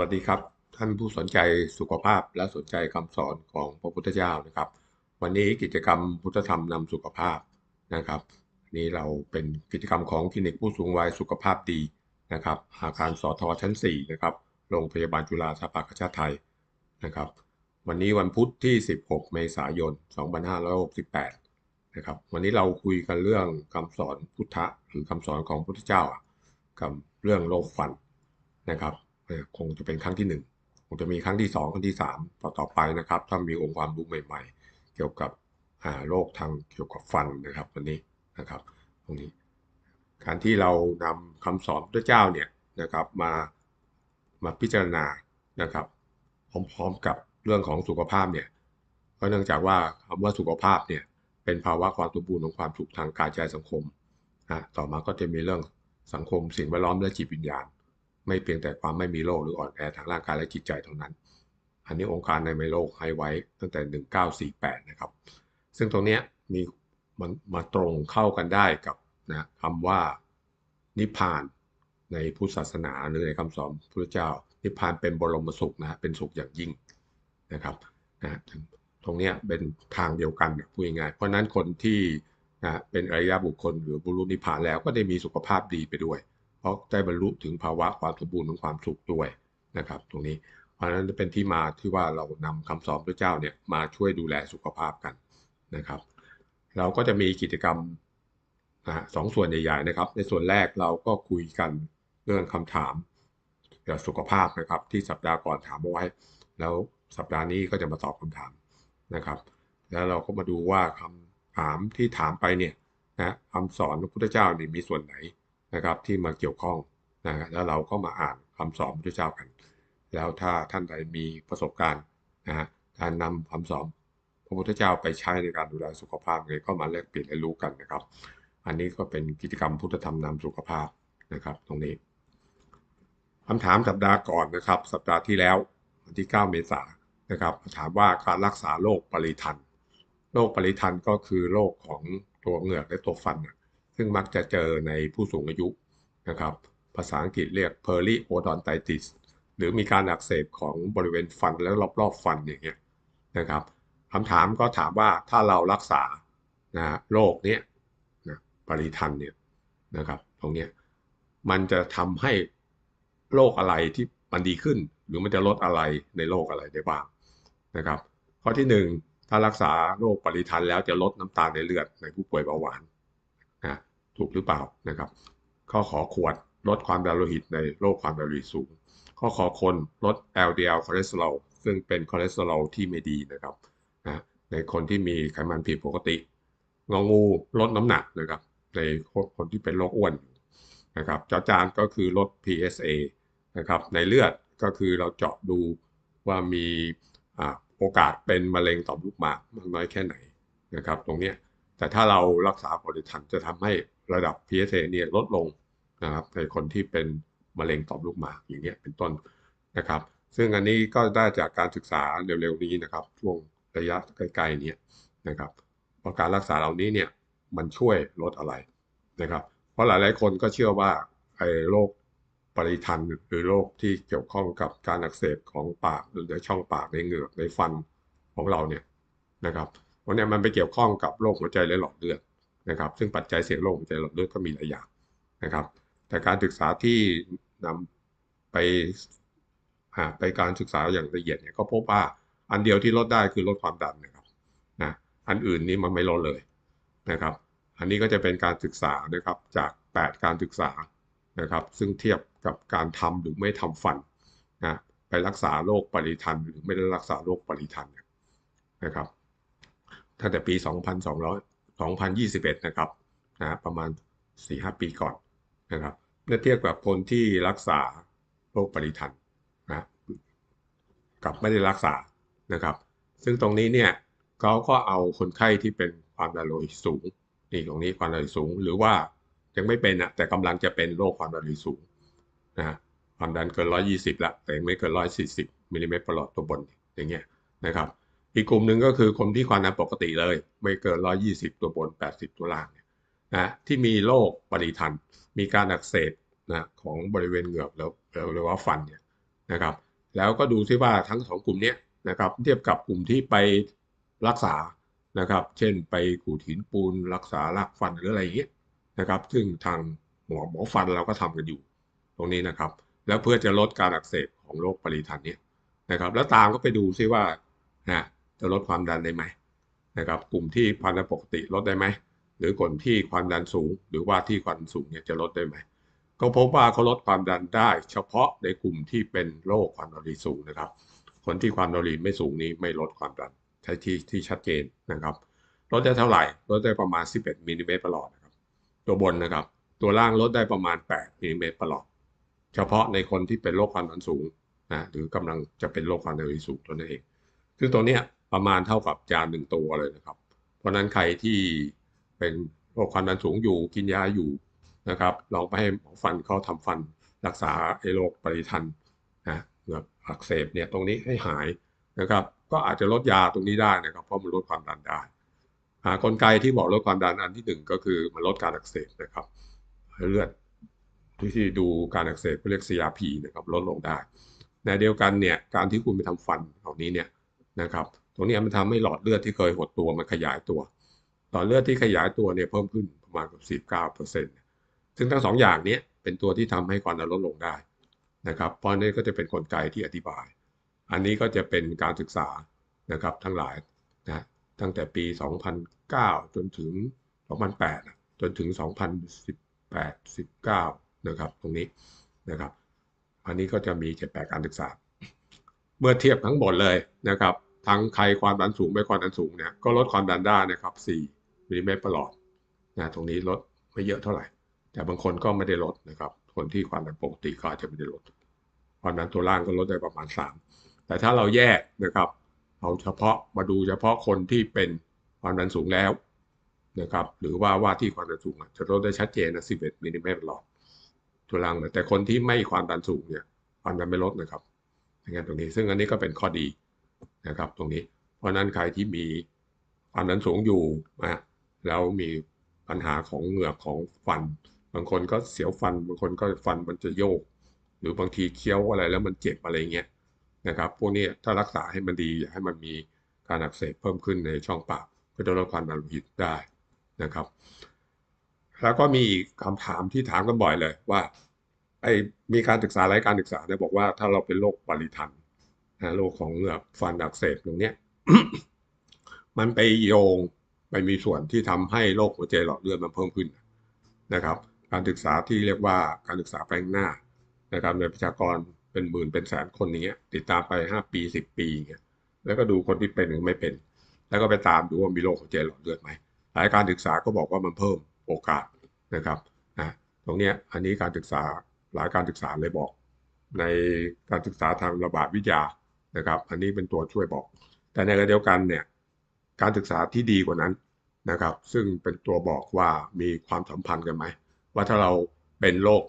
วัสดีครับ ท่านผู้สนใจสุขภาพและสนใจคำสอนของพระพุทธเจ้านะครับ วันนี้กิจกรรมพุทธธรรมนำสุขภาพนะครับ นี่เราเป็นกิจกรรมของคลินิกผู้สูงวัยสุขภาพดีนะครับ อาคารสอทอชั้น4นะครับโรงพยาบาลจุฬาสภากาชาติไทยนะครับ วันนี้วันพุธที่ 16 เมษายน 2568 นะครับ วันนี้เราคุยกันเรื่องคำสอนพุทธะหรือคำสอนของพระพุทธเจ้ากับเรื่องโรคฟันนะครับ คงจะเป็นครั้งที่หนึ่งคงจะมีครั้งที่สองครั้งที่สามต่อต่อไปนะครับ ถ้ามีองค์ความรู้ใหม่ ๆ เกี่ยวกับโรคทางเกี่ยวกับฟันนะครับวันนี้นะครับ ตรงนี้ การที่เรานำคำสอนพระเจ้าเนี่ยนะครับมามาพิจารณานะครับพร้อมๆกับเรื่องของสุขภาพเนี่ยก็เนื่องจากว่าคำว่าสุขภาพเนี่ยเป็นภาวะความสมบูรณ์ของความสุขทางกายใจสังคมนะต่อมาก็จะมีเรื่องสังคมสิ่งแวดล้อมและจิตวิญญาณ ไม่เพียงแต่ความไม่มีโรคหรืออ่อนแอทางร่างกายและจิตใจเท่านั้น อันนี้องค์การในไมโลกให้ไว้ตั้งแต่ 1948 นะครับ ซึ่งตรงนี้มีมันมาตรงเข้ากันได้กับนะคำว่านิพพานในพุทธศาสนาหรือในคำสอนพระเจ้า นิพพานเป็นบรมสุขนะเป็นสุขอย่างยิ่งนะครับนะตรงนี้เป็นทางเดียวกันพูดง่ายเพราะนั้นคนที่นะเป็นอริยบุคคลหรือบรรลุนิพพานแล้วก็ได้มีสุขภาพดีไปด้วย เพราะได้บรรลุถึงภาวะความสมบูรณ์ของความสุขด้วยนะครับ ตรงนี้ เพราะฉะนั้นเป็นที่มาที่ว่าเรานำคำสอนพระเจ้าเนี่ยมาช่วยดูแลสุขภาพกันนะครับ เราก็จะมีกิจกรรมนะสองส่วนใหญ่ๆนะครับ ในส่วนแรกเราก็คุยกันเรื่องคำถามเกี่ยวกับสุขภาพนะครับ ที่สัปดาห์ก่อนถามเอาไว้ แล้วสัปดาห์นี้ก็จะมาตอบคำถามนะครับ แล้วเราก็มาดูว่าคำถามที่ถามไปเนี่ยนะคำสอนพระพุทธเจ้านี่มีส่วนไหน นะครับที่มาเกี่ยวข้องนะแล้วเราก็มาอ่านคำสอนพระพุทธเจ้ากัน แล้วถ้าท่านใดมีประสบการณ์นะฮะการนำคำสอนพระพุทธเจ้าไปใช้ในการดูแลสุขภาพไงก็มาแลกเปลี่ยนเรียนรู้กันนะครับ อันนี้ก็เป็นกิจกรรมพุทธธรรมนำสุขภาพนะครับตรงนี้คำถามสัปดาห์ก่อนนะครับ สัปดาห์ที่แล้ววันที่ 9 เมษายนนะครับถามว่าการรักษาโรคปริทันโรคปริทันก็คือโรคของตัวเหงือกและตัวฟันนะ ซึ่งมักจะเจอในผู้สูงอายุนะครับ ภาษาอังกฤษเรียก periodontitis หรือมีการอักเสบของบริเวณฟันและรอบๆฟันอย่างเงี้ยนะครับคำถามก็ถามว่าถ้าเรารักษานะโรคเนี้ยนะปริทันเนี่ยนะครับตรงเนี้ยมันจะทำให้โรคอะไรที่มันดีขึ้น หรือมันจะลดอะไรในโรคอะไรได้บ้างนะครับ ข้อที่หนึ่งถ้ารักษาโรคปริทันแล้วจะลดน้ำตาลในเลือดในผู้ป่วยเบาหวาน ถูกหรือเปล่านะครับ ข้อขอขวดลดความดันโลหิตในโรคความดันโลหิตสูง ข้อขอคนลด LDL คอเลสเตอรอลซึ่งเป็นคอเลสเตอรอลที่ไม่ดีนะครับนะในคนที่มีไขมันผิดปกติงองูลดน้ำหนักนะครับในคนที่เป็นโรคอ้วนนะครับจอจานก็คือลด PSA นะครับในเลือดก็คือเราเจาะดูว่ามีอโอกาสเป็นมะเร็งต่อมลูกหมากมากน้อยแค่ไหนนะครับ ตรงนี้ แต่ถ้าเรารักษาปริทันจะทำให้ระดับ PSA เนี่ยลดลงนะครับในคนที่เป็นมะเร็งต่อมลูกหมากอย่างเงี้ยเป็นต้นนะครับ ซึ่งอันนี้ก็ได้จากการศึกษาเร็วๆนี้นะครับ ช่วงระยะใกล้ๆนี้นะครับเพราะการรักษาเหล่านี้เนี่ยมันช่วยลดอะไรนะครับ เพราะหลายๆคนก็เชื่อว่าไอ้โรคปริทันหรือโรคที่เกี่ยวข้องกับการอักเสบของปากหรือช่องปากในเหงือกในฟันของเราเนี่ยนะครับ วันนี้มันไปเกี่ยวข้องกับโรคหัวใจและหลอดเลือดนะครับ ซึ่งปัจจัยเสี่ยงโรคหัวใจหลอดเลือดก็มีหลายอย่างนะครับ แต่การศึกษาที่นำไปไปการศึกษาอย่างละเอียดเนี่ยก็พบว่าอันเดียวที่ลดได้คือลดความดันนะครับนะอันอื่นนี้มันไม่ลดเลยนะครับ อันนี้ก็จะเป็นการศึกษานะครับจาก 8 การศึกษานะครับ ซึ่งเทียบกับการทำหรือไม่ทำฟันนะไปรักษาโรคปริทันหรือไม่ได้รักษาโรคปริทันนะครับ ตั้งแต่ปี 2200 2021 นะครับนะประมาณ 4-5 ปีก่อนนะครับเมื่อเทียบกับคนที่รักษาโรคปริทันนะกับไม่ได้รักษานะครับ ซึ่งตรงนี้เนี่ยเขาก็เอาคนไข้ที่เป็นความดันโลหิตสูงนี่ตรงนี้ความดันโลหิตสูง หรือว่ายังไม่เป็นนะแต่กำลังจะเป็นโรคความดันโลหิตสูงนะความดันเกิน 120 ละแต่ไม่เกิน 140มิลลิเมตรประหลอดตัวบนอย่างเงี้ยนะครับ อีกกลุ่มหนึ่งก็คือคนที่ความดันปกติเลย ไม่เกิน 120 ตัวบน 80 ตัวล่างนะที่มีโรคปริทันมีการอักเสบนะของบริเวณเหงือกแล้วหรือว่าฟันเนี่ยนะครับ แล้วก็ดูซิว่าทั้งสองกลุ่มนี้นะครับเทียบกับกลุ่มที่ไปรักษานะครับ เช่นไปขูดหินปูนรักษารากฟันหรืออะไรอย่างเงี้ยนะครับ ซึ่งทางหมอหมอฟันเราก็ทำกันอยู่ ตรงนี้นะครับ แล้วเพื่อจะลดการอักเสบของโรคปริทันเนี้ยนะครับ แล้วตามก็ไปดูซิว่านะ จะลดความดันได้ไหมนะครับกลุ่มที่ความดันปกติลดได้ไหมหรือกลุ่มที่ความดันสูง หรือว่าที่ความสูงเนี่ยจะลดได้ไหมก็พบว่าเขาลดความดันได้ เฉพาะในกลุ่มที่เป็นโรคความดันสูงนะครับ คนที่ความดันไม่สูงนี้ไม่ลดความดันใช้ที่ที่ชัดเจนนะครับลดได้เท่าไหร่ลดได้ประมาณ 11มิลลิเมตรประหลอดนะครับ ตัวบนนะครับ ตัวล่างลดได้ประมาณ 8มิลลิเมตรประหลอด เฉพาะในคนที่เป็นโรคความดันสูงนะหรือกำลังจะเป็นโรคความดันสูงตัวนั้นเองซึ่งตัวเนี้ย ประมาณเท่ากับยานหนึ่งตัวเลยนะครับ เพราะนั้นใครที่เป็นโรคความดันสูงอยู่กินยาอยู่นะครับลองไปให้หมอฟันเขาทำฟันรักษาไอ้โรคปริทันนะเหงือกอักเสบเนี่ยตรงนี้ให้หายนะครับ ก็อาจจะลดยาตรงนี้ได้นะครับ เพราะมันลดความดันได้หากลไกที่บอกลดความดันอันที่หนึ่งก็คือมันลดการอักเสบนะครับเลือดที่ดูการอักเสบเรียก CRP นะครับลดลงได้ในเดียวกันเนี่ยการที่คุณไปทำฟันเหล่านี้เนี่ยนะครับ ตรงนี้มันทำให้หลอดเลือดที่เคยหดตัวมันขยายตัว หลอดเลือดที่ขยายตัวเนี่ยเพิ่มขึ้นประมาณกับ19%เก้าเปอร์เซ็นต์ซึ่งทั้งสองอย่างนี้เป็นตัวที่ทำให้ความดันลดลงได้นะครับ เพราะนี่ก็จะเป็นนกลไกที่อธิบาย อันนี้ก็จะเป็นการศึกษานะครับทั้งหลายนะตั้งแต่ปี 2009 จนถึง 2008 จนถึง 2018 19 นะครับ ตรงนี้นะครับ อันนี้ก็จะมี 78 การศึกษา เมื่อเทียบทั้งหมดเลยนะครับ ทั้งใครความดันสูงไม่ความดันสูงเนี่ยก็ลดความดันได้นะครับ4มิลลิเมตรประหลอดนะตรงนี้ลดไม่เยอะเท่าไหร่ แต่บางคนก็ไม่ได้ลดนะครับ คนที่ความดันปกติก็อาจจะไม่ได้ลด ความดันตัวล่างก็ลดได้ประมาณ 3 แต่ถ้าเราแยกนะครับเอาเฉพาะมาดูเฉพาะคนที่เป็นความดันสูงแล้วนะครับหรือว่าว่าที่ความดันสูงจะลดได้ชัดเจนนะ11มิลลิเมตรหลอดตัวล่างแต่คนที่ไม่ความดันสูงเนี่ยความดันไม่ลดนะครับอย่างนี้ตรงนี้ซึ่งอันนี้ก็เป็นข้อดี นะครับตรงนี้ เพราะนั้นใครที่มีความดันสูงอยู่นะแล้วมีปัญหาของเหงือกของฟัน บางคนก็เสียวฟัน บางคนก็ฟันมันจะโยก หรือบางทีเคี้ยวอะไรแล้วมันเจ็บอะไรเงี้ยนะครับพวกนี้ถ้ารักษาให้มันดีอย่าให้มันมีการอักเสบเพิ่มขึ้นในช่องปากก็จะลดความดันโลหิตได้นะครับ แล้วก็มีอีกคำถามที่ถามกันบ่อยเลยว่าไอ้มีการศึกษารายการศึกษาเนี่ยบอกว่าถ้าเราเป็นโรคปริทัน นะโรคของเหงือกฟันอักเสบตรงเนี้ยมันไปโยงไปมีส่วนที่ทำให้โรคหัวใจหลอดเลือดมันเพิ่มขึ้นนะครับ การศึกษาที่เรียกว่าการศึกษาแปลงหน้านะครับในประชากรเป็นหมื่นเป็นแสนคนนี้ติดตามไป 5 ปี 10 ปีเงี้ยแล้วก็ดูคนที่เป็นหรือไม่เป็น แล้วก็ไปตามดูว่ามีโรคหัวใจหลอดเลือดไหมหลายการศึกษาก็บอกว่ามันเพิ่มโอกาสนะครับนะตรงนี้อันนี้การศึกษาหลายการศึกษาเลยบอก ในการศึกษาทางระบาดวิทยา นะครับ อันนี้เป็นตัวช่วยบอก แต่ในขณะเดียวกันเนี่ยการศึกษาที่ดีกว่านั้นนะครับ ซึ่งเป็นตัวบอกว่ามีความสัมพันธ์กันไหมว่าถ้าเราเป็นโรค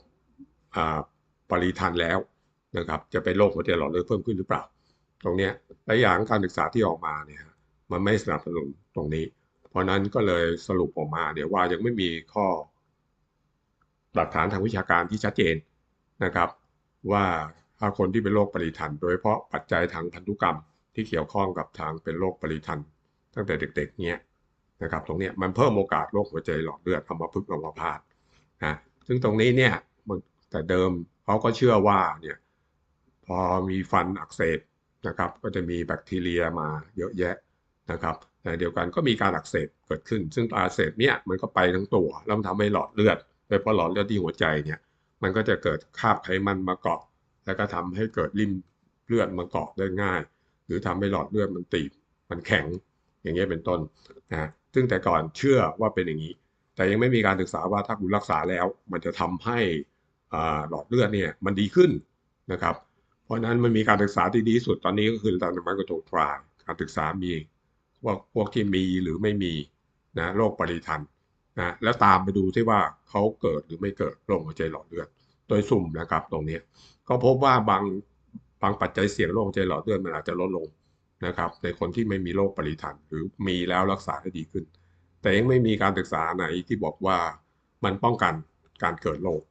ปริทันแล้วนะครับ จะเป็นโรคหัวใจหลอดเลือดเพิ่มขึ้นหรือเปล่า ตรงนี้และอย่างการศึกษาที่ออกมาเนี่ยมันไม่สนับสนุนตรงนี้ เพราะนั้นก็เลยสรุปออกมาเดี๋ยวว่ายังไม่มีข้อหลักฐานทางวิชาการที่ชัดเจนนะครับ ว่า ถ้าคนที่เป็นโรคปริทันโดยเฉพาะปัจจัยทางพันธุกรรมที่เกี่ยวข้องกับทางเป็นโรคปริทันตั้งแต่เด็กๆเนี้ยนะครับตรงนี้มันเพิ่มโอกาสโรคหัวใจหลอดเลือดอัมพฤกษ์อัมพาตนะซึ่งตรงนี้เนี่ยแต่เดิมเขาก็เชื่อว่าเนี่ยพอมีฟันอักเสบนะครับก็จะมีแบคทีเรียมาเยอะแยะนะครับแต่เดียวกันก็มีการอักเสบเกิดขึ้น ซึ่งอักเสบเนี่ยมันก็ไปทั้งตัวแล้วทำให้หลอดเลือดโดยเฉพาะหลอดเลือดที่หัวใจเนี่ยมันก็จะเกิดคราบไขมันมาเกาะ แล้วก็ทำให้เกิดริ่มเลือดมาเกาะได้ง่าย หรือทำให้หลอดเลือดมันตีบมันแข็งอย่างเงี้ยเป็นต้นนะซึ่งแต่ก่อนเชื่อว่าเป็นอย่างนี้ แต่ยังไม่มีการศึกษาว่าถ้าคุณรักษาแล้ว มันจะทำให้หลอดเลือดเนี่ยมันดีขึ้นนะครับ เพราะนั้นมันมีการศึกษาที่ดีสุดตอนนี้ก็คือตอนมันก็ถูกทรายการศึกษามีพวกพวกที่มีหรือไม่มีนะโรคปริทันนะแล้วตามไปดูที่ว่าเขาเกิดหรือไม่เกิดโรคหัวใจหลอดเลือด โดยสุ่มนะครับตรงนี้ ก็พบว่าบางบางปัจจัยเสี่ยงโรคใจหลอดเลือดมันอาจจะลดลงนะครับ ในคนที่ไม่มีโรคปริทันหรือมีแล้วรักษาได้ดีขึ้น แต่ยังไม่มีการศึกษาไหนที่บอกว่ามันป้องกันการเกิดโรค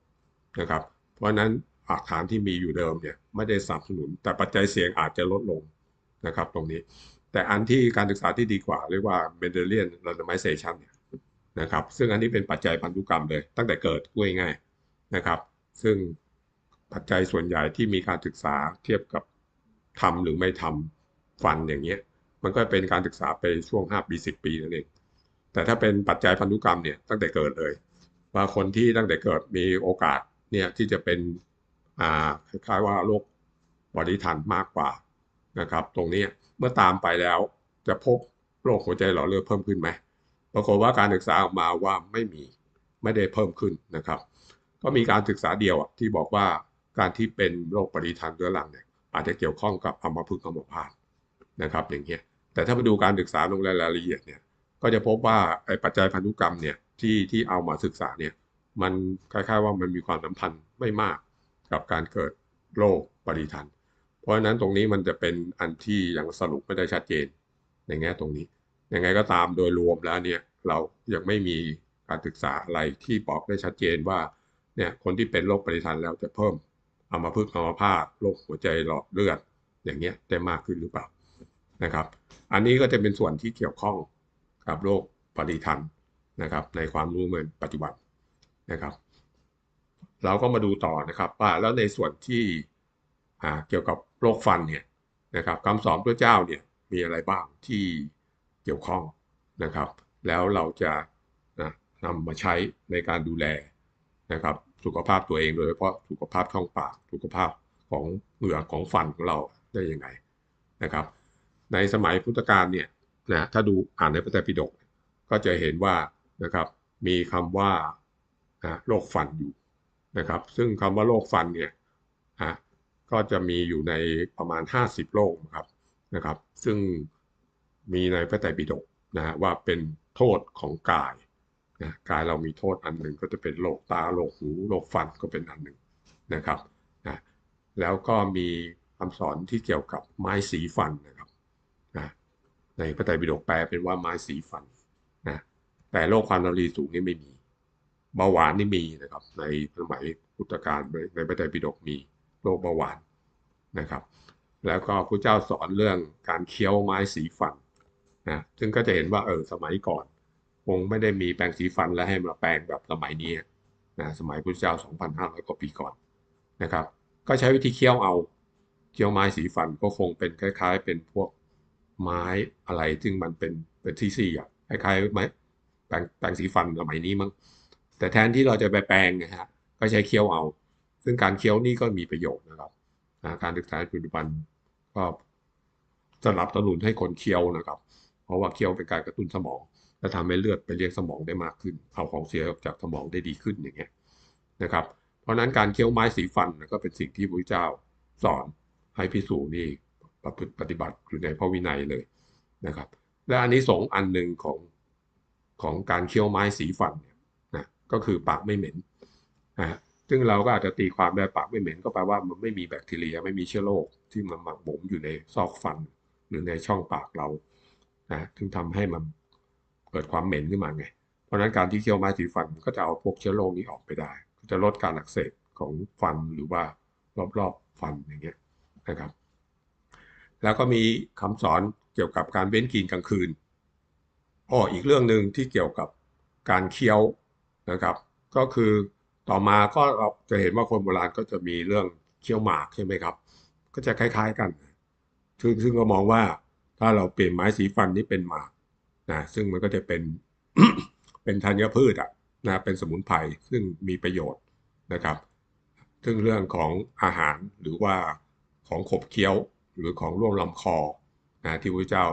นะครับ เพราะฉะนั้นหลักฐานที่มีอยู่เดิมเนี่ยไม่ได้สนับสนุน แต่ปัจจัยเสี่ยงอาจจะลดลงนะครับตรงนี้ แต่อันที่การศึกษาที่ดีกว่าเรียกว่า Mendelian randomization เนี่ยนะครับ ซึ่งอันนี้เป็นปัจจัยพันธุกรรมเลย ตั้งแต่เกิดพูดง่ายๆนะครับ ซึ่ง ปัจจัยส่วนใหญ่ที่มีการศึกษาเทียบกับทำหรือไม่ทำฟันอย่างเงี้ย มันก็เป็นการศึกษาไปช่วง5ปี10ปีนั่นเองแต่ถ้าเป็นปัจจัยพันธุกรรมเนี่ยตั้งแต่เกิดเลยว่าคนที่ตั้งแต่เกิดมีโอกาสเนี่ยที่จะเป็นอ่าคล้ายๆว่าโรคบอดี้ทันมากกว่านะครับ ตรงนี้เมื่อตามไปแล้วจะพบโรคหัวใจหล่อเลือดเพิ่มขึ้นไหมปรากฏว่าการศึกษาออกมาว่าไม่มีไม่ได้เพิ่มขึ้นนะครับ ก็มีการศึกษาเดียวที่บอกว่า การที่เป็นโรคปฏิทันเรื้อรังเนี่ยอาจจะเกี่ยวข้องกับอัมพฤกษ์อัมพาตนะครับอย่างเงี้ยแต่ถ้าไปดูการศึกษาลงรายละเอียดเนี่ยก็จะพบว่าไอ้ปัจจัยพันธุกรรมเนี่ยที่ที่เอามาศึกษาเนี่ยมันคล้ายๆว่ามันมีความสัมพันธ์ไม่มากกับการเกิดโรคปฏิทัน เพราะฉะนั้นตรงนี้มันจะเป็นอันที่ยังสรุปไม่ได้ชัดเจนในแง่ตรงนี้ยังไงก็ตามโดยรวมแล้วเนี่ยเรายังไม่มีการศึกษาอะไรที่บอกได้ชัดเจนว่าเนี่ยคนที่เป็นโรคปฏิทันแล้วจะเพิ่ม เอัมาพฤกษ์อัมพาตโรคหัวใจหลอดเลือดอย่างเงี้ยได้มากขึ้นหรือเปล่านะครับ อันนี้ก็จะเป็นส่วนที่เกี่ยวข้องกับโรคปฏิทันนะครับ ในความรู้เมือนปัจจุบันนะครับ เราก็มาดูต่อนะครับว่าแล้วในส่วนที่เกี่ยวกับโรคฟันเนี่ยนะครับคำสอนพระเจ้าเนี่ยมีอะไรบ้างที่เกี่ยวข้องนะครับ แล้วเราจะนะนำมาใช้ในการดูแลนะครับ สุขภาพตัวเองโดยเฉพาะสุขภาพช่องปาก สุขภาพของเหงือกของฟันของเราได้ยังไงนะครับ ในสมัยพุทธกาลเนี่ยนะถ้าดูอ่านในพระไตรปิฎกก็จะเห็นว่านะครับมีคำว่าโรคฟันอยู่นะครับ ซึ่งคำว่าโรคฟันเนี่ยก็จะมีอยู่ในประมาณ 50 โรคครับนะครับ ซึ่งมีในพระไตรปิฎกนะว่าเป็นโทษของกาย นะกายเรามีโทษอันหนึ่งก็จะเป็นโรคตาโรคหูโรคฟันก็เป็นอันหนึ่งนะครับนะแล้วก็มีคำสอนที่เกี่ยวกับไม้สีฟันนะครับนะในพระไตรปิฎกแปลเป็นว่าไม้สีฟันนะแต่โรคความดันโลหิตสูงนี่ไม่มีเบาหวานนี่มีนะครับ ในสมัยพุทธกาลในพระไตรปิฎกมีโรคเบาหวานนะครับ แล้วก็พระเจ้าสอนเรื่องการเคี้ยวไม้สีฟันนะซึ่งก็จะเห็นว่าเออสมัยก่อน คงไม่ได้มีแปรงสีฟันแล้วให้มาแปรงแบบสมัยนี้นะสมัยพระเจ้า 2,500 กว่าปีก่อนนะครับ ก็ใช้วิธีเคี้ยวเอาเคี้ยวไม้สีฟันก็คงเป็นคล้าย ๆ เป็นพวกไม้อะไรซึ่งมันเป็นเป็นที่สี่อะคล้ายๆไม้แปรงแปรงสีฟันสมัยนี้มั้งแต่แทนที่เราจะไปแปรงนะฮะก็ใช้เคี้ยวเอา ซึ่งการเคี้ยวนี่ก็มีประโยชน์นะครับการศึกษาปัจจุบันก็สนับสนุนให้คนเคี้ยวนะครับ เพราะว่าเคี้ยวเป็นการกระตุ้นสมอง และทำให้เลือดไปเลี้ยงสมองได้มากขึ้นเอาของเสียออกจากสมองได้ดีขึ้นอย่างเงี้ยนะครับ เพราะนั้นการเคี้ยวไม้สีฟันก็เป็นสิ่งที่พระเจ้าสอนให้พิสูจน์นี่ประพฤติปฏิบัติอยู่ในพระวินัยเลยนะครับ และอันนี้สองอันหนึ่งของของการเคี้ยวไม้สีฟันเนี่ยนะก็คือปากไม่เหม็นนะซึ่งเราก็อาจจะตีความได้ปากไม่เหม็นก็แปลว่ามันไม่มีแบคทีเรียไม่มีเชื้อโรคที่มันหมักหมมอยู่ในซอกฟัน หรือในช่องปากเรานะถึงทำให้มัน กิดความเหม็นขึ้นมาไง เพราะนั้นการที่เคี้ยวไม้สีฟันก็จะเอาพวกเชื้อโรคนี้ออกไปได้จะลดการอักเสบของฟันหรือว่ารอบๆฟันอย่างเงี้ยนะครับ แล้วก็มีคำสอนเกี่ยวกับการเว้นกินกลางคืนอ้ออีกเรื่องหนึ่งที่เกี่ยวกับการเคี้ยวนะครับ ก็คือต่อมาก็เราจะเห็นว่าคนโบราณก็จะมีเรื่องเคี้ยวหมากใช่ไหมครับ ก็จะคล้ายๆกันซึ่งซึ่งก็มองว่าถ้าเราเปลี่ยนไม้สีฟันนี้เป็นหมาก นะซึ่งมันก็จะเป็นเป็นธัญพืชอะนะเป็นสมุนไพรซึ่งมีประโยชน์นะครับ ซึ่งเรื่องของอาหารหรือว่าของขบเคี้ยวหรือของร่วมลำคอนะที่พระเจ้า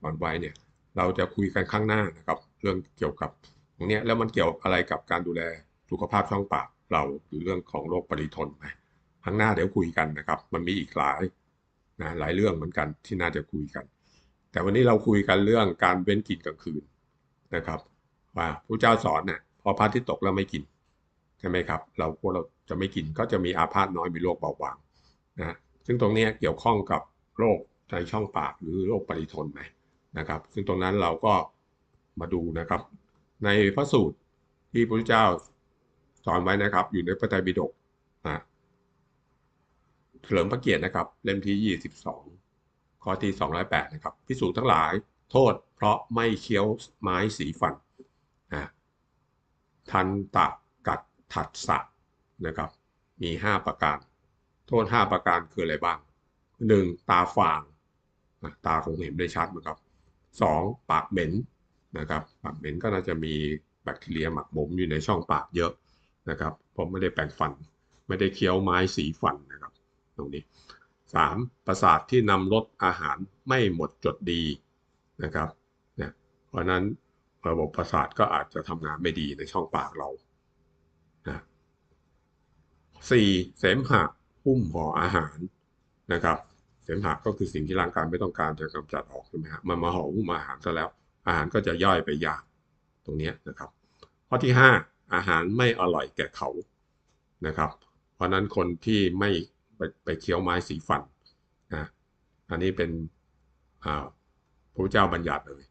สอนไว้เนี่ยเราจะคุยกันข้างหน้านะครับ เรื่องเกี่ยวกับตรงนี้แล้วมันเกี่ยวอะไรกับการดูแลสุขภาพช่องปากเราหรือเรื่องของโรคปริทนไหมข้างหน้าเดี๋ยวคุยกันนะครับ มันมีอีกหลายนะหลายเรื่องเหมือนกันที่น่าจะคุยกัน แต่วันนี้เราคุยกันเรื่องการเว้นกินกลางคืนนะครับ ว่าพระเจ้าสอนเนี่ยพอพระอาทิตย์ตกแล้วไม่กินใช่ไหมครับ เราพวกเราจะไม่กินก็จะมีอาพาธน้อยมีโรคเบาหวานนะซึ่งตรงนี้เกี่ยวข้องกับโรคในช่องปากหรือโรคปริทนไหมนะครับ ซึ่งตรงนั้นเราก็มาดูนะครับ ในพระสูตรที่พระเจ้าสอนไว้นะครับ อยู่ในพระไตรปิฎกนะเฉลิมพระเกียรตินะครับ เล่มที่ 22 ข้อที่ 208 นะครับพิสูจน์ทั้งหลายโทษเพราะไม่เคี้ยวไม้สีฟันนะทันตะกัดถัดสะนะครับมี 5 ประการ โทษ 5 ประการคืออะไรบ้าง 1. ตาฟางนะตาคงเห็นได้ชัดนะครับ 2. ปากเหม็นนะครับปากเหม็นก็น่าจะมีแบคทีเรียหมักหมมอยู่ในช่องปากเยอะนะครับเพราะไม่ได้แปรงฟัน ไม่ได้เคี้ยวไม้สีฟันนะครับ ตรงนี้ 3. ประสาทที่นำรสอาหารไม่หมดจดดีนะครับเนี่ยเพราะนั้นระบบประสาทก็อาจจะทำงานไม่ดีในช่องปากเรานะสี่เสมหะหุ้มห่ออาหารนะครับ เสมหะก็คือสิ่งที่ร่างกายไม่ต้องการจะกำจัดออกใช่ไหมฮะมันมาห่อหุ้มอาหารซะแล้ว อาหารก็จะย่อยไปยากตรงนี้นะครับ ข้อที่ 5 อาหารไม่อร่อยแก่เขานะครับ เพราะนั้นคนที่ไม่ ไปไปเคี้ยวไม้สีฟันนะอันนี้เป็นพระเจ้าบัญญัติเลย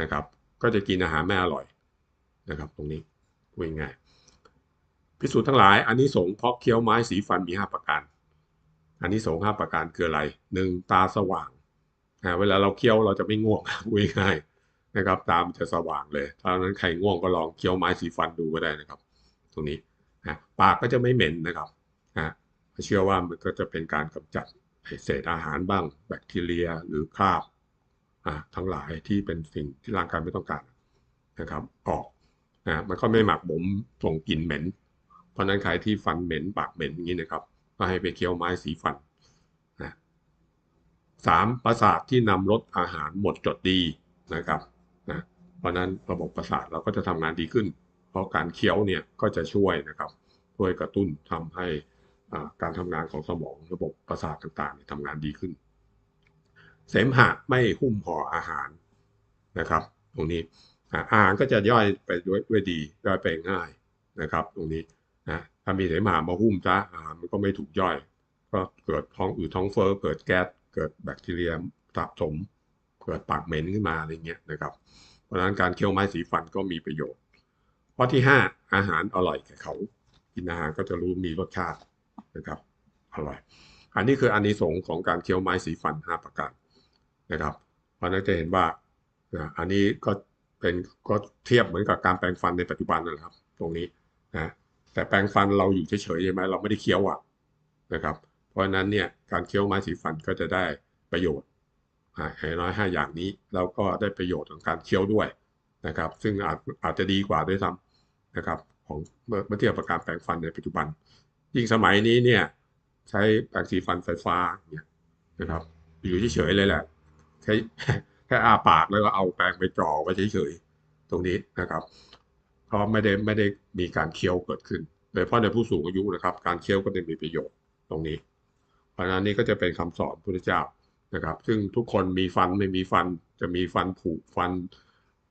นะครับ ก็จะกินอาหารไม่อร่อยนะครับ ตรงนี้พูดง่ายพิสูจน์ทั้งหลายอันนี้สงเพราะเคี้ยวไม้สีฟันมี 5 ประการ อันนี้สงห้าประการคืออะไรหนึ่งตาสว่างเวลาเราเคี้ยวเราจะไม่ง่วงพูดง่ายนะครับ ตามจะสว่างเลยถ้าะนั้นใครง่วงก็ลองเคี้ยวไม้สีฟันดูก็ได้นะครับ ตรงนี้นะปากก็จะไม่เหม็นนะครับนะ เชื่อว่ามันก็จะเป็นการกำจัดเศษอาหารบ้าง แบคทีเรียหรือคราบทั้งหลายที่เป็นสิ่งที่ร่างกายไม่ต้องการนะครับ ออกนะมันก็ไม่หมักหมมส่งกลิ่นเหม็น เพราะนั้นใครที่ฟันเหม็นปากเหม็นอย่างนี้นะครับ ก็ให้ไปเคี้ยวไม้สีฟันนะสามประสาทที่นำรสอาหารหมดจดดีนะครับนะเพราะนั้นระบบประสาทเราก็จะทำงานดีขึ้น เพราะการเคี้ยวเนี่ยก็จะช่วยนะครับ ช่วยกระตุ้นทำให้ การทำงานของสมองระบบประสาทต่างๆทำงานดีขึ้น เสมหะไม่หุ้มห่ออาหารนะครับ ตรงนี้อาหารก็จะย่อยไปด้วยด้วยดีย่อยไปง่ายนะครับ ตรงนี้นะถ้ามีเสมหะมาหุ้มซะอาหารมันก็ไม่ถูกย่อย ก็เกิดท้องอืดท้องเฟ้อเกิดแก๊สเกิดแบคทีเรียสะสมเกิดปากเหม็นขึ้นมาอะไรเงี้ยนะครับ เพราะฉะนั้นการเคี้ยวไม้สีฟันก็มีประโยชน์ข้อที่ 5 อาหารอร่อยแก่เขา กินอาหารก็จะรู้มีรสชาติ นะครับอร่อย อันนี้คืออันนี้สงของการเคี้ยวไม้สีฟัน 5 ประการนะครับ เพราะนั้นจะเห็นว่าอันนี้ก็เป็นก็เทียบเหมือนกับการแปรงฟันในปัจจุบันนะครับ ตรงนี้นะแต่แปรงฟันเราอยู่เฉยๆใช่ไหมเราไม่ได้เคี้ยวอะนะครับ เพราะฉะนั้นเนี่ยการเคี้ยวไม้สีฟันก็จะได้ประโยชน์ให้น้อยห้าอย่างนี้แล้วก็ได้ประโยชน์ของการเคี้ยวด้วยนะครับ ซึ่งอาจอาจจะดีกว่าด้วยซ้ำนะครับ ของเมื่อเทียบกับการแปรงฟันในปัจจุบัน ยิ่งสมัยนี้เนี่ย ใช้แปรงสีฟันไฟฟ้าเนี่ยนะครับ อยู่เฉยๆเลยแหละแค่แค่อาปากแล้วก็เอาแปรงไปจ่อไว้เฉยๆตรงนี้นะครับเพราะไม่ได้ไม่ได้มีการเคี้ยวเกิดขึ้นโดยเฉพาะในผู้สูงอายุนะครับ การเคี้ยวก็จะมีประโยชน์ตรงนี้ เพราะนั้นนี่ก็จะเป็นคำสอนพระเจ้านะครับ ซึ่งทุกคนมีฟันไม่มีฟันจะมีฟันผุฟัน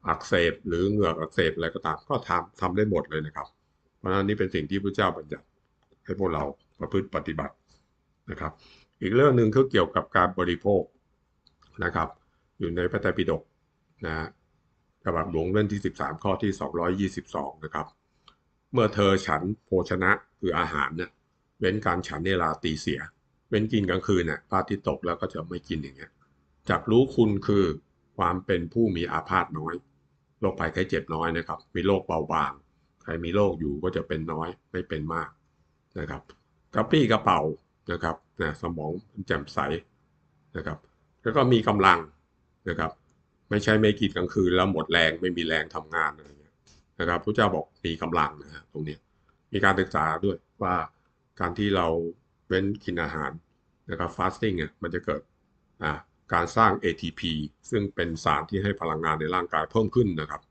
อักเสบหรือเหงือกอักเสบอะไรก็ตามก็ทำทำได้หมดเลยนะครับ เพราะฉะนั้นนี่เป็นสิ่งที่พระเจ้าบัญญัติ ให้พวกเราประพฤติปฏิบัตินะครับ อีกเรื่องหนึ่งคือเกี่ยวกับการบริโภคนะครับ อยู่ในพระไตรปิฎกนะฉบับหลวงเล่มที่ 13 ข้อที่ 222 นะครับ เมื่อเธอฉันโภชนะคืออาหารเนี่ยเว้นการฉันในลาตีเสียเป็นกินกลางคืนเนี่ยพระอาทิตย์ตกแล้วก็จะไม่กินอย่างเงี้ยจักรู้คุณคือความเป็นผู้มีอาพาธน้อยโรคภัยไข้เจ็บน้อยนะครับ มีโรคเบาบาง ใครมีโรคอยู่ก็จะเป็นน้อยไม่เป็นมาก นะครับกระปี้กระเป๋านะครับนะสมองแจ่มใสนะครับ แล้วก็มีกำลังนะครับ ไม่ใช่ไม่กินกลางคืนแล้วหมดแรงไม่มีแรงทำงานอะไรเงี้ยนะครับพระเจ้าบอกมีกำลังนะฮะตรงนี้มีการศึกษาด้วยว่าการที่เราเว้นกินอาหารนะครับ fasting เนี่ยมันจะเกิดการสร้าง ATP ซึ่งเป็นสารที่ให้พลังงานในร่างกายเพิ่มขึ้นนะครับ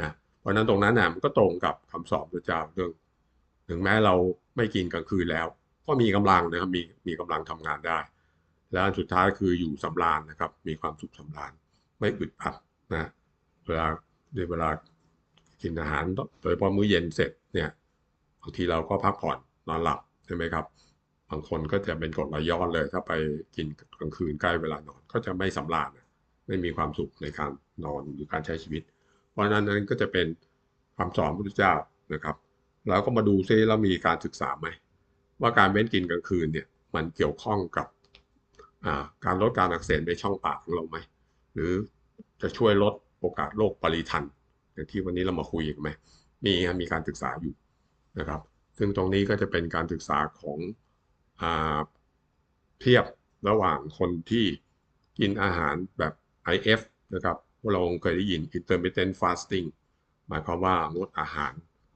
นะเพราะนั้นตรงนั้นนี่ยมันก็ตรงกับคำสอนพระเจ้าเรื่อง ถึงแม้เรา ไม่กินกลางคืนแล้ว ก็มีกำลังนะครับมีมีกำลังทำงานได้ แล้วสุดท้ายคืออยู่สำราญนะครับ มีความสุขสำราญไม่อึดอัดนะเวลาในเวลากินอาหารโดยเฉพาะมื้อเย็นเสร็จเนี่ยบางทีเราก็พักผ่อนนอนหลับใช่ไหมครับ บางคนก็จะเป็นกรดไหลย้อนเลย ถ้าไปกินกลางคืนใกล้เวลานอนก็จะไม่สำราญไม่มีความสุขในการนอนหรือการใช้ชีวิต เพราะนั้นนั้นก็จะเป็นคำสอนพระพุทธเจ้านะครับ แล้วก็มาดูซิเรามีการศึกษาไหมว่าการเว้นกินกลางคืนเนี่ยมันเกี่ยวข้องกับการลดการอักเสบในช่องปากของเราไหมหรือจะช่วยลดโอกาสโรคปริทันอย่างที่วันนี้เรามาคุยกันไหมมีมีการศึกษาอยู่นะครับ ซึ่งตรงนี้ก็จะเป็นการศึกษาของอเทียบระหว่างคนที่กินอาหารแบบ IF นะครับเราเคยได้ยิน intermittent fasting หมายความว่างดอาหาร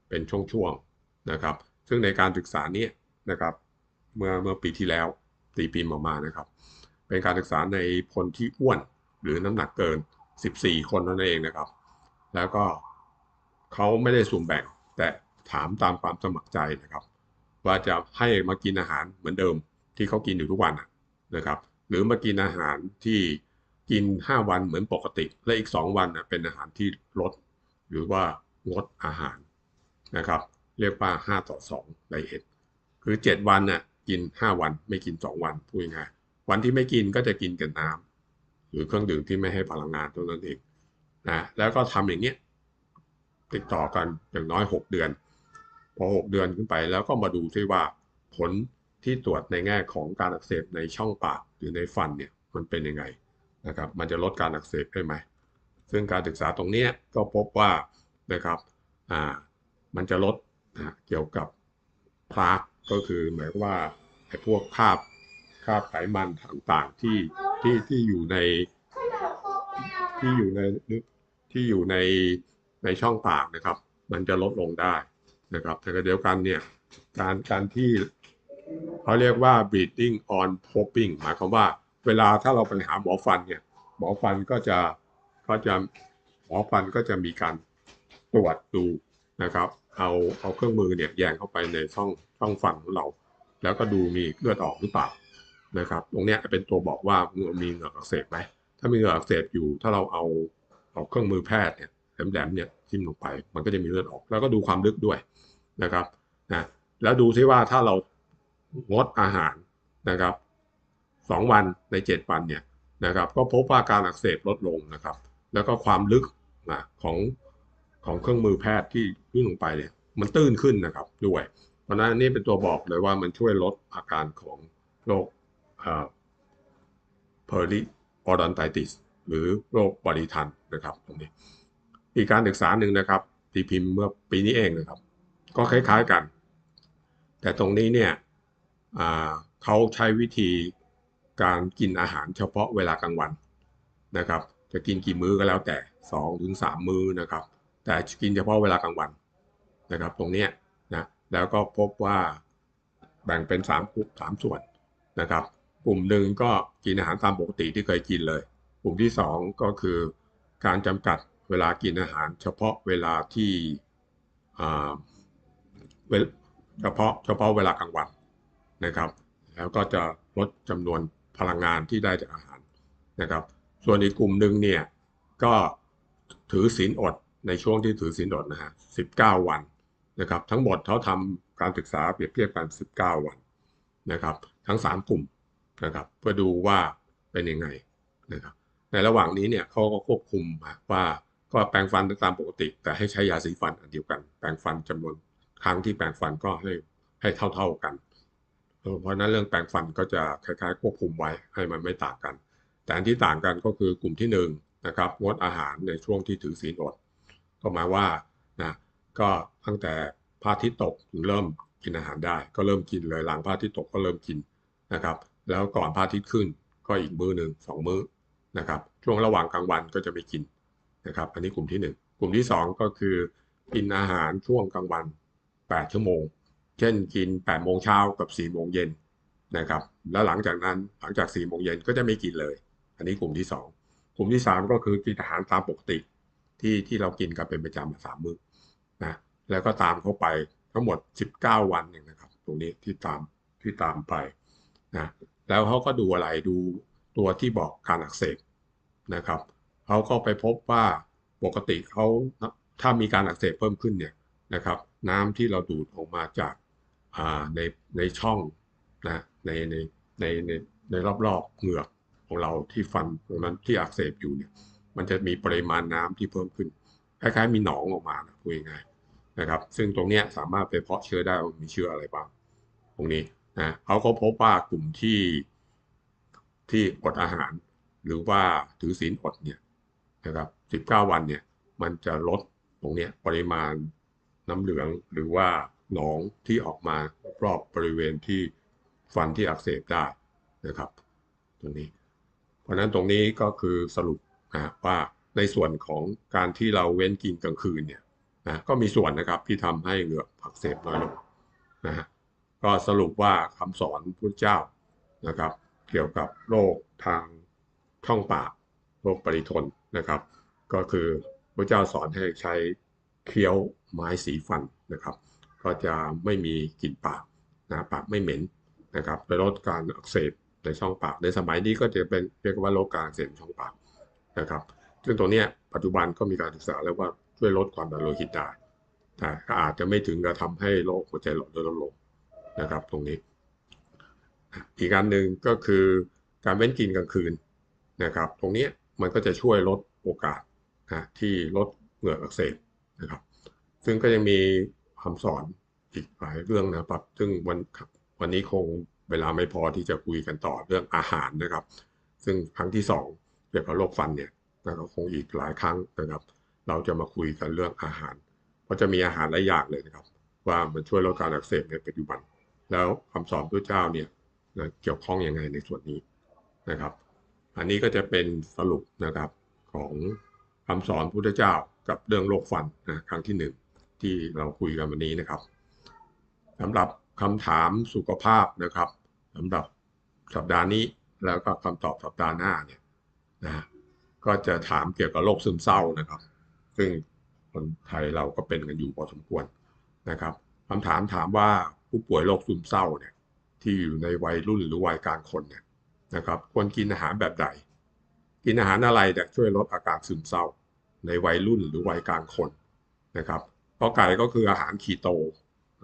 เป็นช่วงๆนะครับ ซึ่งในการศึกษานี้นะครับ เมื่อเมื่อปีที่แล้วตีปีมามานะครับ เป็นการศึกษาในคนที่อ้วนหรือน้ำหนักเกิน 14 คนนั่นเองนะครับ แล้วก็เขาไม่ได้สุ่มแบ่งแต่ถามตามความสมัครใจนะครับ ว่าจะให้มากินอาหารเหมือนเดิมที่เขากินอยู่ทุกวันนะครับ หรือมากินอาหารที่กิน 5 วันเหมือนปกติ และอีก 2 วันนะเป็นอาหารที่ลด หรือว่างดอาหาร นะครับเรียกว่า 5 ต่อ2ไดเอทคือ 7 วันน่ะกิน 5 วันไม่กิน 2 วันพูดง่ายวันที่ไม่กินก็จะกินกับน้ำหรือเครื่องดื่มที่ไม่ให้พลังงานตัวนั้นเองนะแล้วก็ทำอย่างเงี้ยติดต่อกันอย่างน้อย 6 เดือน พอ 6 เดือนขึ้นไปแล้วก็มาดูที่ว่าผลที่ตรวจในแง่ของการอักเสบในช่องปากหรือในฟันเนี่ยมันเป็นยังไงนะครับมันจะลดการอักเสบได้ไหม ซึ่งการศึกษาตรงนี้ก็พบว่านะครับอ่า มันจะลดนะเกี่ยวกับพลาสก็คือหมายว่าไอ้พวกคราบคราบไขมันต่างๆที่ที่ที่อยู่ในที่อยู่ในที่อยู่ในในช่องปากนะครับ มันจะลดลงได้นะครับแต่เดียวกันเนี่ยการการที่เขาเรียกว่า bleeding on popping หมายความว่าเวลาถ้าเราไปหาหมอฟันเนี่ยหมอฟันก็จะก็จะหมอฟันก็จะมีการตรวจดูนะครับ เอาเอาเครื่องมือเนี่ยแยงเข้าไปในช่องช่องฟันของเรา แล้วก็ดูมีเลือดออกหรือเปล่านะครับ ตรงนี้เป็นตัวบอกว่ามีเหงือกอักเสบไหมถ้ามีเหงือกอักเสบอยู่ ถ้าเราเอาเอาเครื่องมือแพทย์เนี่ยแหลมๆเนี่ยจิ้มลงไป มันก็จะมีเลือดออก แล้วก็ดูความลึกด้วยนะครับนะแล้วดูซิว่าถ้าเรางดอาหารนะครับ2วันใน 7 วันเนี่ยนะครับ ก็พบว่าการอักเสบลดลงนะครับ แล้วก็ความลึกนะของ ของเครื่องมือแพทย์ที่ยื่นลงไปเนี่ยมันตื้นขึ้นนะครับด้วย เพราะนั้นนี่เป็นตัวบอกเลยว่ามันช่วยลดอาการของโรคเพอริออดอนไตติสหรือโรคบริทันนะครับตรงนี้อีกการศึกษาหนึ่งนะครับที่พิมพ์เมื่อปีนี้เองนะครับ ก็คล้ายๆกัน แต่ตรงนี้เนี่ยเขาใช้วิธีการกินอาหารเฉพาะเวลากลางวันนะครับ จะกินกี่มื้อก็แล้วแต่2ถึง3มื้อนะครับ แต่กินเฉพาะเวลากลางวันนะครับ ตรงนี้นะแล้วก็พบว่าแบ่งเป็น3กลุ่ม3ส่วนนะครับ กลุ่มหนึ่งก็กินอาหารตามปกติที่เคยกินเลย กลุ่มที่ 2 ก็คือการจำกัดเวลากินอาหาร เฉพาะเวลาที่เฉพาะเฉพาะเวลากลางวันนะครับ แล้วก็จะลดจำนวนพลังงานที่ได้จากอาหารนะครับ ส่วนอีกกลุ่มหนึ่งเนี่ยก็ถือศีลอด ในช่วงที่ถือศีลอดนะฮะ19วันนะครับ ทั้งหมดเขาทำการศึกษาเปรียบเทียบกัน19วันนะครับ ทั้ง3กลุ่มนะครับ เพื่อดูว่าเป็นยังไงนะครับ ในระหว่างนี้เนี่ยเขาก็ควบคุมว่าก็แปรงฟันตามปกติ แต่ให้ใช้ยาสีฟันอันเดียวกัน แปรงฟันจำนวนครั้งที่แปรงฟันก็ให้ให้เท่า ๆกัน เพราะนั้นเรื่องแปรงฟันก็จะคล้ายๆ ควบคุมไว้ให้มันไม่ต่างกัน แต่อันที่ต่างกันก็คือกลุ่มที่1นนะครับงดอาหารในช่วงที่ถือศีลอด ก็หมายว่านะก็ตั้งแต่พระอาทิตย์ตกถึงเริ่มกินอาหารได้ ก็เริ่มกินเลยหลังพระอาทิตย์ตกก็เริ่มกินนะครับ แล้วก่อนพระอาทิตย์ขึ้นก็อีกมื้อหนึ่งสองมื้อนะครับช่วงระหว่างกลางวันก็จะไม่กินนะครับ อันนี้กลุ่มที่ 1 กลุ่มที่ 2 ก็คือ กินอาหารช่วงกลางวัน 8 ชั่วโมง เช่นกิน8โมงเช้ากับ4โมงเย็นนะครับแล้วหลังจากนั้นหลังจาก4โมงเย็นก็จะไม่กินเลย อันนี้กลุ่มที่ 2 กลุ่มที่ 3 ก็คือกินอาหารตามปกติ ที่ที่เรากินกันเป็นประจำสามมื้อนะแล้วก็ตามเข้าไปทั้งหมด 19 วันเองนะครับ ตรงนี้ที่ตามที่ตามไปนะแล้วเขาก็ดูอะไรดูตัวที่บอกการอักเสบนะครับเขาก็ไปพบว่าปกติเขาถ้ามีการอักเสบเพิ่มขึ้นเนี่ยนะครับน้ำที่เราดูดออกมาจากในในช่องนะในในในในในรอบๆเหงือกของเราที่ฟันตรงนั้นที่อักเสบอยู่เนี่ย มันจะมีปริมาณน้ำที่เพิ่มขึ้น คล้ายๆ มีหนองออกมานะพูดง่ายๆนะครับ ซึ่งตรงนี้สามารถไปเพาะเชื้อได้ว่ามีเชื้ออะไรบ้าง ตรงนี้นะเขาก็พบว่ากลุ่มที่ที่อดอาหาร หรือว่าถือศีลอดเนี่ยนะครับ 19 วันเนี่ยมันจะลดตรงนี้ปริมาณน้ำเหลืองหรือว่าหนองที่ออกมารอบบริเวณที่ฟันที่อักเสบได้นะครับ ตรงนี้ เพราะฉะนั้นตรงนี้ก็คือสรุป นะว่าในส่วนของการที่เราเว้นกินกลางคืนเนี่ยนะก็มีส่วนนะครับที่ทำให้เหงือกอักเสบน้อยลงนะฮะก็สรุปว่าคำสอนพระเจ้านะครับ เกี่ยวกับโรคทางช่องปากโรคปริทนนะครับ ก็คือพระเจ้าสอนให้ใช้เคี้ยวไม้สีฟันนะครับ ก็จะไม่มีกลิ่นปากนะปากไม่เหม็นนะครับไปลดการอักเสบในช่องปาก ในสมัยนี้ก็จะเป็นเรียกว่าโรคการอักเสบช่องปาก นะครับ ซึ่งตรงนี้ปัจจุบันก็มีการศึกษาแล้วว่าช่วยลดความดันโลหิตได้แต่ก็อาจจะไม่ถึงกับทำให้โรคหัวใจหลอดเลือดลดลงนะครับ ตรงนี้ อีกอันหนึ่งก็คือการเว้นกินกลางคืนนะครับ ตรงนี้มันก็จะช่วยลดโอกาสนะที่ลดเหงื่ออักเสบนะครับ ซึ่งก็ยังมีคำสอนอีกหลายเรื่องนะครับ ซึ่งวันวันนี้คงเวลาไม่พอที่จะคุยกันต่อเรื่องอาหารนะครับ ซึ่งครั้งที่สอง เกี่ยวกับโรคฟันเนี่ยก็คงอีกหลายครั้งนะครับ เราจะมาคุยกันเรื่องอาหาร เพราะจะมีอาหารหลายอย่างเลยนะครับ ว่ามันช่วยลดการอักเสบในปัจจุบัน แล้วคำสอนพระเจ้าเนี่ยเกี่ยวข้องยังไงในส่วนนี้นะครับ อันนี้ก็จะเป็นสรุปนะครับของคำสอนพุทธเจ้ากับเรื่องโรคฟันนะครั้งที่หนึ่งที่เราคุยกันวันนี้นะครับสำหรับคำถามสุขภาพนะครับสำหรับสัปดาห์นี้แล้วก็คำตอบสัปดาห์หน้าเนี่ย นะก็จะถามเกี่ยวกับโรคซึมเศร้านะครับ ซึ่งคนไทยเราก็เป็นกันอยู่พอสมควรนะครับคำถามถามว่าผู้ป่วยโรคซึมเศร้าเนี่ยที่อยู่ในวัยรุ่นหรือวัยกลางคนเนี่ยนะครับควรกินอาหารแบบใด กินอาหารอะไรจะช่วยลดอาการซึมเศร้า ในวัยรุ่นหรือวัยกลางคนนะครับข้อไก่ก็คืออาหารคีโต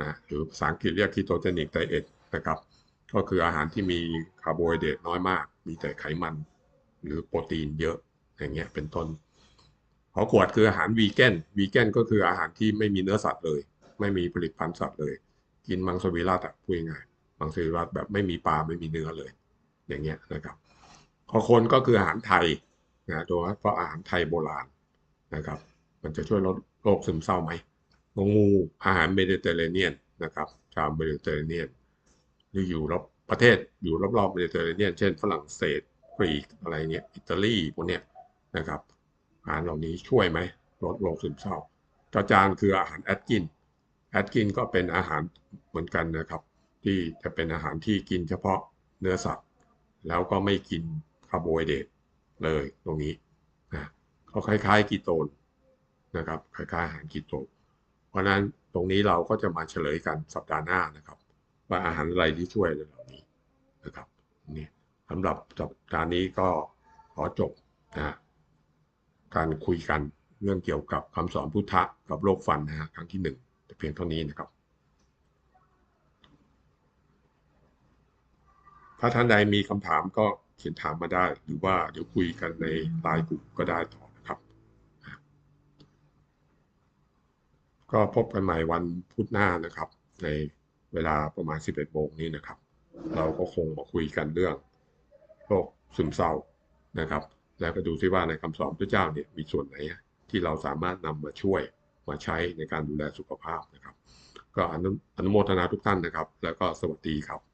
นะหรือภาษาอังกฤษเรียกคีโตเจนิกไดเอทนะครับ ก็คืออาหารที่มีคาร์โบไฮเดรตน้อยมาก มีแต่ไขมัน หรือโปรตีนเยอะอย่างเงี้ยเป็นต้นขอขวดคืออาหารวีแกนวีแกนก็คืออาหารที่ไม่มีเนื้อสัตว์เลย ไม่มีผลิตภัณฑ์สัตว์เลย กินมังสวิรัตอะพูดง่ายมังสวิรัตแบบไม่มีปลาไม่มีเนื้อเลย อย่างเงี้ยนะครับขอคนก็คืออาหารไทยนะโดยเฉพาะอาหารไทยโบราณนะครับ มันจะช่วยลดโรคซึมเศร้าไหมงูอาหารเมดิเตอร์เรเนียนนะครับชาวเมดิเตอร์เรเนียนหรืออยู่รอบประเทศอยู่รอบๆเมดิเตอร์เรเนียนเช่นฝรั่งเศส กรีกอะไรเนี้ยอิตาลีพวกเนี้ยนะครับอาหารเหล่านี้ช่วยไหมลดโรคซึมเศร้าจอจานคืออาหารแอดกินแอดกินก็เป็นอาหารเหมือนกันนะครับ ที่จะเป็นอาหารที่กินเฉพาะเนื้อสัตว์ แล้วก็ไม่กินคาร์โบไฮเดรตเลยตรงนี้นะเขาคล้ายๆกีโตนนะครับคล้ายๆอาหารกีโตนเพราะนั้นตรงนี้เราก็จะมาเฉลยกันสัปดาห์หน้านะครับ ว่าอาหารอะไรที่ช่วยในเหล่านี้นะครับนี่ สำหรับสัปดาห์นี้ก็ขอจบนะการคุยกันเรื่องเกี่ยวกับคำสอนพุทธะกับโรคฟันนะฮะครั้งที่หนึ่งแต่เพียงเท่านี้นะครับ ถ้าท่านใดมีคำถามก็เขียนถามมาได้ หรือว่าเดี๋ยวคุยกันในไลน์กลุ่มก็ได้ต่อนะครับ ก็พบกันใหม่วันพุธหน้านะครับ ในเวลาประมาณ 11โมงนี้นะครับ เราก็คงมาคุยกันเรื่อง โรคซึมเศร้านะครับ แล้วก็ดูซิว่าในคำสอนพระเจ้าเนี่ยมีส่วนไหนที่เราสามารถนำมาช่วยมาใช้ในการดูแลสุขภาพนะครับ ก็อนุโมทนาทุกท่านนะครับ แล้วก็สวัสดีครับ